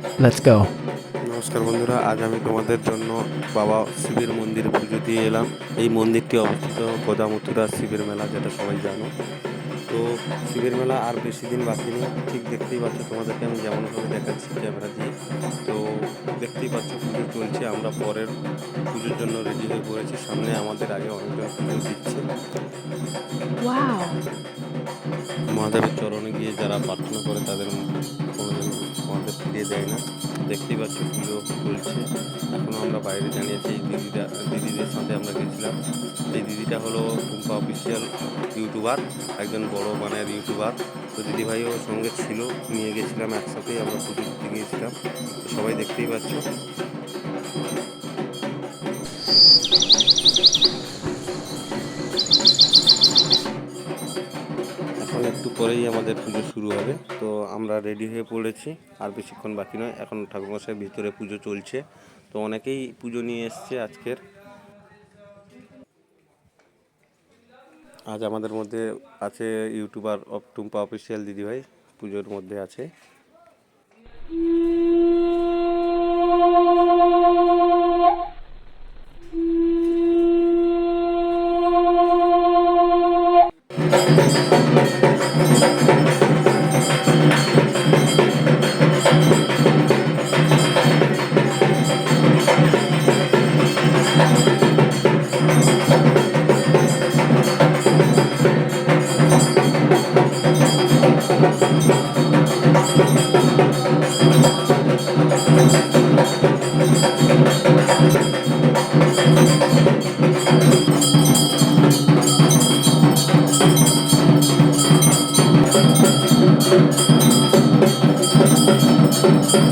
Let's go. নমস্কার বন্ধুরা আজ আমি তোমাদের জন্য বাবা শিবের মন্দিরে পুজো দিয়ে এলাম। এই মন্দিরটি অবস্থিত গোদামথুরা শিবের মেলা যেটা সবাই জানো। তো শিবের মেলা আর বেশি দিন বাকি নেই। ঠিক দেখতেই পাচ্ছ তোমাদেরকে আমি যেমনভাবে দেখাচ্ছি ক্যামেরা দিয়ে। তো দেখতেই পাচ্ছ পুজো চলছে আমরা পরের পুজোর জন্য রেডি হয়ে পড়েছি। সামনে আমাদের আগে অনেকজন পুজো দিচ্ছে। মহাদেবের চরণে গিয়ে যারা প্রার্থনা করে তাদের ফিরিয়ে দেয় না। দেখতেই পাচ্ছ পুজো চলছে। এখনও আমরা বাইরে জানিয়েছি এই দিদিরা, দিদিদের সাথে আমরা গেছিলাম। এই দিদিটা হলো টুম্পা অফিসিয়াল ইউটিউবার একজন বড় মানের ইউটিউবার তো দিদিভাইও সঙ্গে ছিল, নিয়ে গেছিলাম একসাথেই, আমরা পুজো দিতে গিয়েছিলাম। সবাই দেখতেই পাচ্ছ। একটু পরেই আমাদের পুজো শুরু হবে। তো আমরা রেডি হয়ে পড়েছি, আর বেশিক্ষণ বাকি নয়। এখন ঠাকুরমশাই ভিতরে পুজো চলছে। তো অনেকেই পুজো নিয়ে এসছে আজকের। আজ আমাদের মধ্যে আছে ইউটিউবার অফ টুম্পা অফিসিয়াল দিদিভাই, পুজোর মধ্যে আছে। Amém.